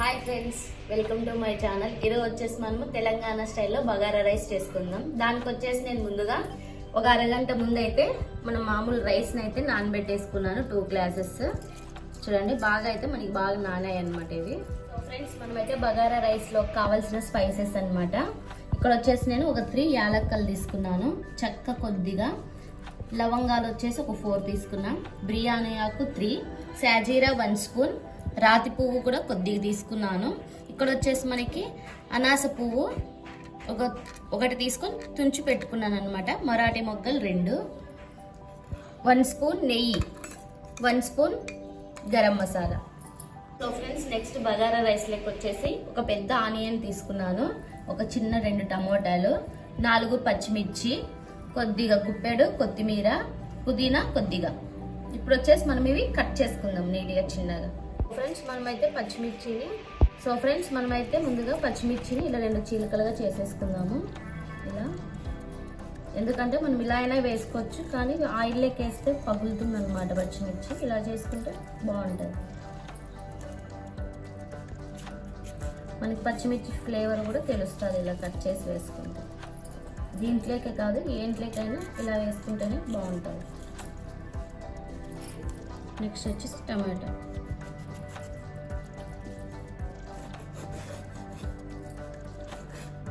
Hi friends welcome to my channel. ఈరోజు వచ్చేసి మనము తెలంగాణ స్టైల్లో బగారా రైస్ చేసుకుందాం. దానికి వచ్చేసి నేను ముందుగా ఒక అరగంట ముందు అయితే మన మామూలు రైస్ని అయితే నానబెట్టేసుకున్నాను టూ గ్లాసెస్ చూడండి బాగా అయితే మనకి బాగా నానాయి అనమాట ఇవి ఫ్రెండ్స్ మనమైతే బగారా రైస్లో కావాల్సిన స్పైసెస్ అనమాట ఇక్కడ వచ్చేసి నేను ఒక త్రీ యాలక్కలు తీసుకున్నాను. చెక్క కొద్దిగా లవంగాలు వచ్చేసి ఒక ఫోర్ తీసుకున్నాం. బిర్యానీ ఆకు త్రీ సాజీరా వన్ స్పూన్ రాతి పువ్వు కూడా కొద్దిగా తీసుకున్నాను. ఇక్కడ వచ్చేసి మనకి అనాస పువ్వు ఒక ఒకటి తీసుకొని తుంచి పెట్టుకున్నాను అనమాట మరాఠీ మొగ్గలు రెండు. వన్ స్పూన్ నెయ్యి. One spoon garam masala. So friends next bagara లెక్క వచ్చేసి ఒక పెద్ద ఆనియన్ తీసుకున్నాను. ఒక చిన్న రెండు టమోటాలు. నాలుగు పచ్చిమిర్చి. కొద్దిగా గుప్పెడు కొత్తిమీర పుదీనా కొద్దిగా. ఇప్పుడు వచ్చేసి మనం ఇవి కట్ చేసుకుందాం నీట్గా చిన్నగా. ఫ్రెండ్స్ మనమైతే పచ్చిమిర్చిని సో ఫ్రెండ్స్ మనమైతే ముందుగా పచ్చిమిర్చిని ఇలా రెండు చీలికలుగా చేసేసుకుందాము. ఇలా. ఎందుకంటే మనం ఇలా అయినా వేసుకోవచ్చు కానీ ఆయిల్లోకి వేస్తే పగులుతుంది అనమాట పచ్చిమిర్చి. ఇలా చేసుకుంటే బాగుంటుంది. మనకి పచ్చిమిర్చి ఫ్లేవర్ కూడా తెలుస్తుంది ఇలా కట్ చేసి వేసుకుంటే. దీంట్లోకే కాదు ఏంట్లోకైనా ఇలా వేసుకుంటేనే బాగుంటుంది. నెక్స్ట్ వచ్చేసి టమాటా.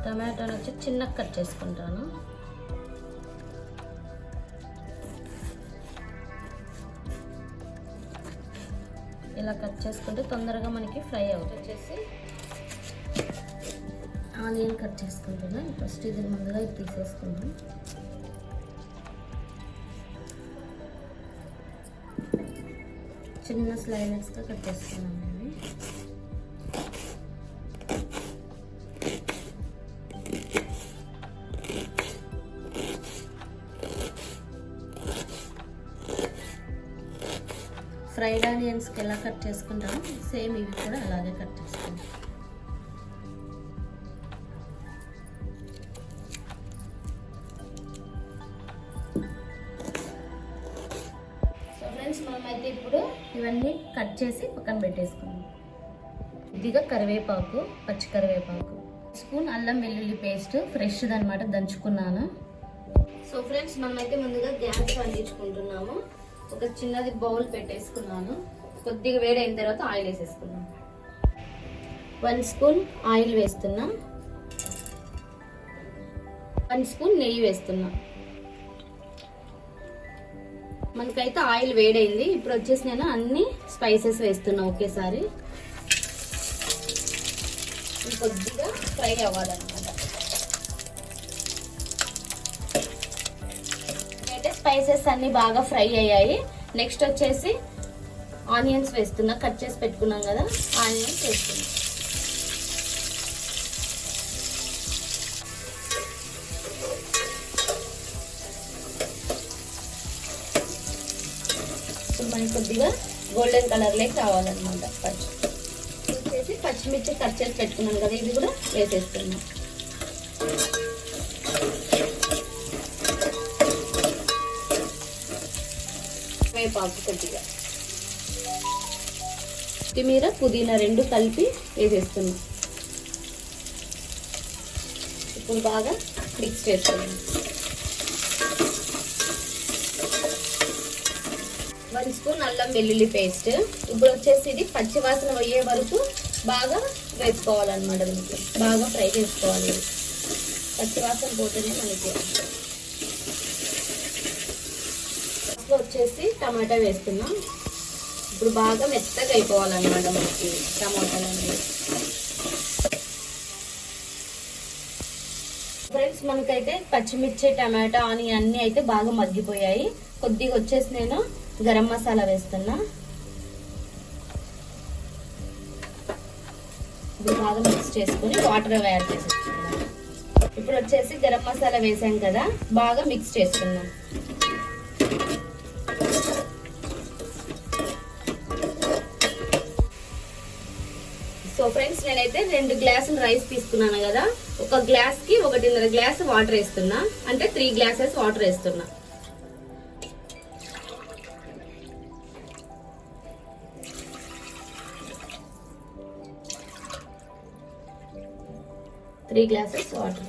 టమాటాను వచ్చి చిన్నగా కట్ చేసుకుంటాను. ఇలా కట్ చేసుకుంటే తొందరగా మనకి ఫ్రై అవుతుంది. వచ్చేసి ఆనియన్ కట్ చేసుకుంటున్నా. ఫస్ట్ ఇది ముందుగా ఇది తీసేసుకుందాం. చిన్న స్లైడర్స్గా కట్ చేసుకున్నాను ఫ్రైడ్ ఆనియన్స్కి ఎలా కట్ చేసుకుంటామో సేమ్ ఇవి కూడా అలాగే కట్ చేసుకుంటాం. సో ఫ్రెండ్స్ మనమైతే ఇప్పుడు ఇవన్నీ కట్ చేసి పక్కన పెట్టేసుకున్నాం ఇదిగా కరివేపాకు పచ్చి కరివేపాకు. స్పూన్ అల్లం వెల్లుల్లి పేస్ట్ ఫ్రెష్ అనమాట దంచుకున్నాను. సో ఫ్రెండ్స్ మనమైతే ముందుగా గ్యాస్ అందించుకుంటున్నాము ఒక చిన్నది బౌల్ పెట్టేసుకున్నాను. కొద్దిగా వేడైన తర్వాత ఆయిల్ వేసేసుకున్నాను వన్ స్పూన్ ఆయిల్ వేస్తున్నా. వన్ స్పూన్ నెయ్యి వేస్తున్నా. మనకైతే ఆయిల్ వేడైంది. ఇప్పుడు వచ్చేసి నేను అన్ని స్పైసెస్ వేస్తున్నా ఒకేసారి. కొద్దిగా ఫ్రై అవ్వాలన్నమాట. స్పైసెస్ అన్ని బాగా ఫ్రై అయ్యాయి. నెక్స్ట్ వచ్చేసి ఆనియన్స్ వేస్తున్నా కట్ చేసి పెట్టుకున్నాం కదా ఆనియన్స్ వేస్తున్నా. మనకి కొద్దిగా గోల్డెన్ కలర్లోకి రావాలన్నమాట పచ్చి. వచ్చేసి పచ్చిమిర్చి కట్ చేసి పెట్టుకున్నాను కదా ఇది కూడా వేసేస్తున్నాం. వేపాకు కొద్దిగా. కొత్తిమీర పుదీనా రెండు కలిపి వేసేస్తున్నాం. ఇప్పుడు బాగా మిక్స్ చేస్తున్నాం వన్ స్పూన్ అల్లం వెల్లుల్లి పేస్ట్. ఇప్పుడు వచ్చేసి ఇది పచ్చివాసన పోయే వరకు బాగా వేసుకోవాలన్నమాట మీకు బాగా ఫ్రై చేసుకోవాలి. పచ్చివాసన పోతేనే మనకి లాస్ట్లో వచ్చేసి టమాటా వేస్తున్నాం. ఇప్పుడు బాగా మెత్తగా అయిపోవాలన్నమాట మనకి టమాటాలు అనేవి ఫ్రెండ్స్ మనకైతే పచ్చిమిర్చి టమాటా ఆనియన్ అన్ని అయితే బాగా మగ్గిపోయాయి. కొద్దిగా వచ్చేసి నేను గరం మసాలా వేస్తున్నా. ఇప్పుడు బాగా మిక్స్ చేసుకుని వాటర్ యాడ్ చేసేసుకున్నాం ఇప్పుడు వచ్చేసి గరం మసాలా వేసాం కదా బాగా మిక్స్ చేసుకున్నాం ఫ్రెండ్స్ నేనైతే రెండు గ్లాసులు రైస్ తీసుకున్నాను కదా. ఒక గ్లాస్కి ఒకటిన్నర గ్లాస్ వాటర్ వేస్తున్నా. అంటే త్రీ గ్లాసెస్ వాటర్ వేస్తున్నా. Three glasses water.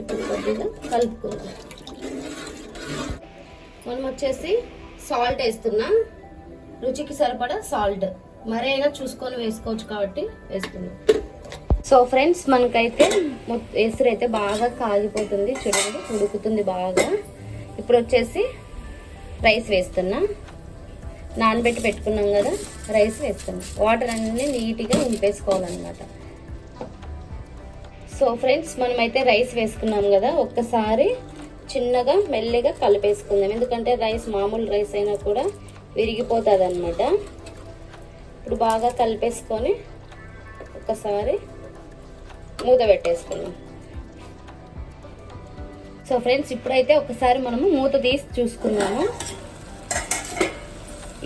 ఇప్పుడు కొద్దిగా కలుపుకుందాం. మనం వచ్చేసి సాల్ట్ వేస్తున్నా. రుచికి సరిపడా సాల్ట్. మరైనా చూసుకొని వేసుకోవచ్చు కాబట్టి వేస్తున్నాం. సో ఫ్రెండ్స్ మనకైతే మొత్తం ఎసురు అయితే బాగా కాగిపోతుంది చూడండి ఉడుకుతుంది బాగా. ఇప్పుడు వచ్చేసి రైస్ వేస్తున్నా. నానబెట్టి పెట్టుకున్నాం కదా రైస్ వేస్తున్నాం. వాటర్ అన్నీ నీట్గా నింపేసుకోవాలన్నమాట. సో ఫ్రెండ్స్ మనమైతే రైస్ వేసుకున్నాం కదా ఒక్కసారి చిన్నగా మెల్లిగా కలిపేసుకుందాం. ఎందుకంటే రైస్ మామూలు రైస్ అయినా కూడా విరిగిపోతుంది అన్నమాట ఇప్పుడు బాగా కలిపేసుకొని ఒకసారి మూత పెట్టేసుకున్నాం సో ఫ్రెండ్స్ ఇప్పుడైతే ఒకసారి మనము మూత తీసి చూసుకున్నాము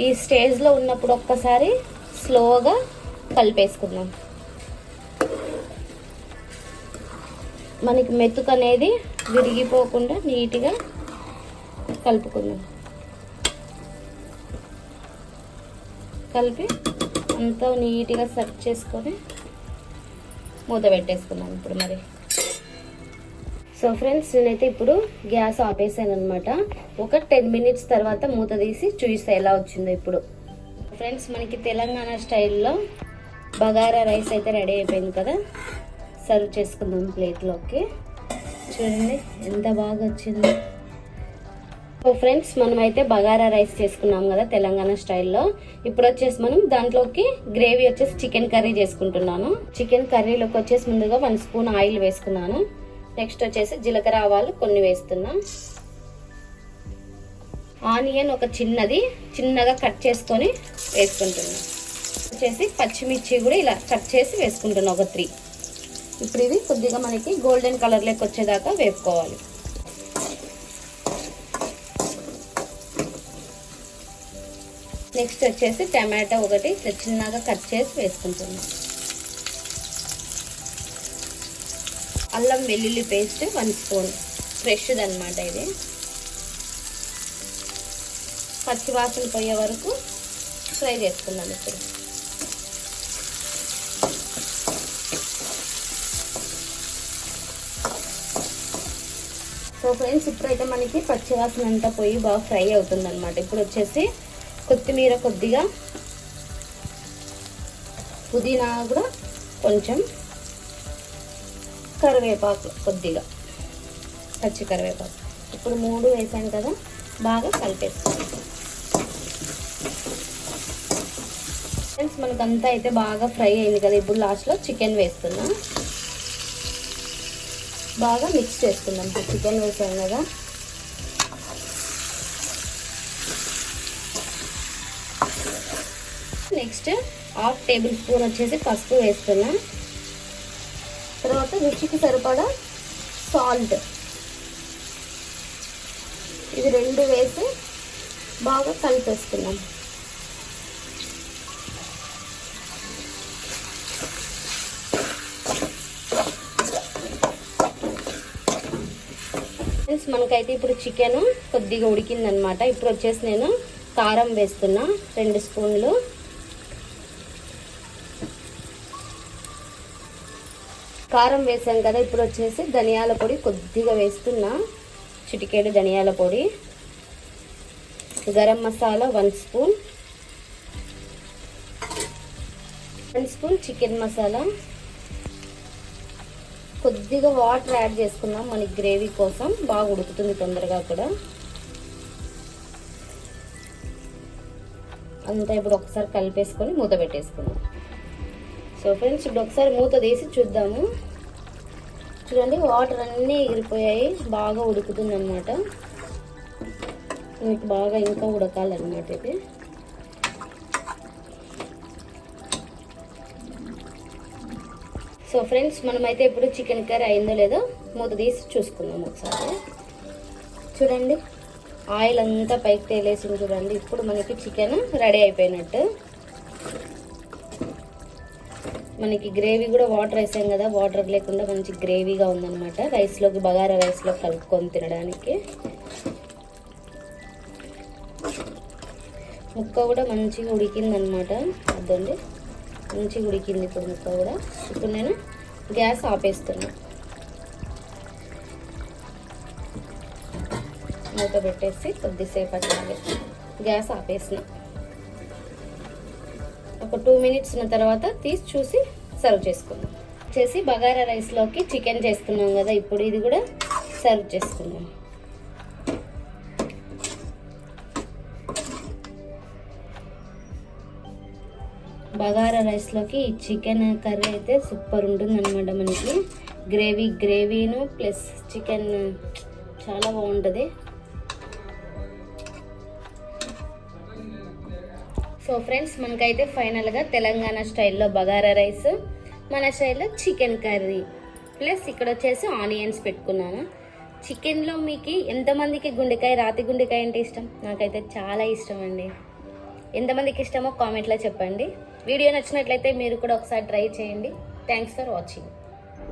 ఈ స్టేజ్లో ఉన్నప్పుడు ఒక్కసారి స్లోగా కలిపేసుకుందాం. మనకి మెతుకు అనేది విరిగిపోకుండా నీట్గా కలుపుకుందాం. కలిపి అంతా నీట్గా సెట్ చేసుకొని మూత పెట్టేసుకున్నాను ఇప్పుడు మరి. సో ఫ్రెండ్స్ నేనైతే ఇప్పుడు గ్యాస్ ఆపేసాను అనమాట ఒక టెన్ మినిట్స్ తర్వాత మూత తీసి చూపిస్తా ఎలా వచ్చిందో ఇప్పుడు. ఫ్రెండ్స్ మనకి తెలంగాణ స్టైల్లో బగారా రైస్ అయితే రెడీ అయిపోయింది కదా. సర్వ్ చేసుకుందాం ప్లేట్లోకి. చూడండి ఎంత బాగా వచ్చింది. సో ఫ్రెండ్స్ మనం అయితే బగారా రైస్ చేసుకున్నాం కదా తెలంగాణ స్టైల్లో. ఇప్పుడు వచ్చేసి మనం దాంట్లోకి గ్రేవీ వచ్చేసి చికెన్ కర్రీ చేసుకుంటున్నాను. చికెన్ కర్రీలోకి వచ్చేసి ముందుగా వన్ స్పూన్ ఆయిల్ వేసుకున్నాను. నెక్స్ట్ వచ్చేసి జీలకర్ర ఆవాలు కొన్ని వేస్తున్నా. ఆనియన్ ఒక చిన్నది చిన్నగా కట్ చేసుకొని వేసుకుంటున్నాను వచ్చేసి పచ్చిమిర్చి కూడా ఇలా కట్ చేసి వేసుకుంటున్నాను ఒక త్రీ. ఇప్పుడు ఇది కొద్దిగా మనకి గోల్డెన్ కలర్ లెక్క వచ్చేదాకా వేపుకోవాలి. నెక్స్ట్ వచ్చేసి టమాటో ఒకటి ఇట్లా చిన్నగా కట్ చేసి వేసుకుంటున్నాం. అల్లం వెల్లుల్లి పేస్ట్ వన్ స్పూన్. ఫ్రెష్ది అనమాట ఇది. పచ్చివాసన పోయే వరకు ఫ్రై చేసుకున్నాం ఇప్పుడు. సో ఫ్రెండ్స్ ఇప్పుడైతే మనకి పచ్చివాసన అంతా పోయి బాగా ఫ్రై అవుతుందన్నమాట. ఇప్పుడు వచ్చేసి కొత్తిమీర కొద్దిగా పుదీనా కూడా కొంచెం కరివేపాకు కొద్దిగా పచ్చి కరివేపాకు. ఇప్పుడు మూడు వేసాను కదా బాగా కలిపేసుకోండి ఫ్రెండ్స్ మనకంతా అయితే బాగా ఫ్రై అయింది కదా ఇప్పుడు లాస్ట్లో చికెన్ వేస్తున్నాం. బాగా మిక్స్ చేసుకుందాం. చికెన్ వేసాం కదా నెక్స్ట్ హాఫ్ టేబుల్ స్పూన్ వచ్చేసి పసుపు వేస్తున్నా తర్వాత రుచికి సరిపడా సాల్ట్. ఇది రెండు వేసి బాగా కలిపేస్తున్నాం మనకైతే ఇప్పుడు చికెన్ కొద్దిగా ఉడికిందనమాట. ఇప్పుడు వచ్చేసి నేను కారం వేస్తున్నా రెండు స్పూన్లు. కారం వేసాం కదా ఇప్పుడు వచ్చేసి ధనియాల పొడి కొద్దిగా వేస్తున్నా. చిటికేడు ధనియాల పొడి. Garam masala one spoon. One spoon chicken masala. కొద్దిగా వాటర్ యాడ్ చేసుకున్నాం మనకి గ్రేవీ కోసం. బాగా ఉడుకుతుంది తొందరగా కూడా. అంతా ఇప్పుడు ఒకసారి కలిపేసుకొని మూత పెట్టేసుకుందాం. సో ఫ్రెండ్స్ ఇప్పుడు ఒకసారి మూత తీసి చూద్దాము. చూడండి వాటర్ అన్నీ ఎగిరిపోయాయి. బాగా ఉడుకుతుంది అనమాట మీకు బాగా ఇంకా ఉడకాలన్నమాట ఇది. సో ఫ్రెండ్స్ మనమైతే ఇప్పుడు చికెన్ కర్రీ అయిందో లేదో మూత తీసి చూసుకుందాం ఒకసారి. చూడండి ఆయిల్ అంతా పైకి తేలేసింది చూడండి. ఇప్పుడు మనకి చికెన్ రెడీ అయిపోయినట్టు. మనకి గ్రేవీ కూడా వాటర్ వేసాం కదా వాటర్ లేకుండా మంచి గ్రేవీగా ఉందన్నమాట. రైస్లోకి బగారా రైస్లో కలుపుకొని తినడానికి. ముక్క కూడా మంచిగా ఉడికిందనమాట అదండి మంచిగా ఉడికింది ఇప్పుడు ముక్క కూడా. ఇప్పుడు నేను గ్యాస్ ఆపేస్తున్నా. మూత పెట్టేసి కొద్దిసేపు అట్లాగే గ్యాస్ ఆపేసిన ఒక టూ మినిట్స్ ఉన్న తర్వాత తీసి చూసి సర్వ్ చేసుకుందాం. చేసి బగారా రైస్లోకి చికెన్ చేసుకున్నాం కదా ఇప్పుడు ఇది కూడా సర్వ్ చేసుకుందాం. బగారా రైస్లోకి ఈ చికెన్ కర్రీ అయితే సూపర్ ఉంటుంది అనమాట మనకి. గ్రేవీ గ్రేవీను ప్లస్ చికెన్ చాలా బాగుంటుంది. సో ఫ్రెండ్స్ మనకైతే ఫైనల్గా తెలంగాణ స్టైల్లో బగారా రైస్ మన స్టైల్లో చికెన్ కర్రీ. ప్లస్ ఇక్కడ వచ్చేసి ఆనియన్స్ పెట్టుకున్నాను. చికెన్లో మీకు ఎంతమందికి గుండెకాయ రాతి గుండెకాయ అంటే ఇష్టం? నాకైతే చాలా ఇష్టం అండి. ఎంతమందికి ఇష్టమో కామెంట్లో చెప్పండి. వీడియో నచ్చినట్లయితే మీరు కూడా ఒకసారి ట్రై చేయండి. Thanks for watching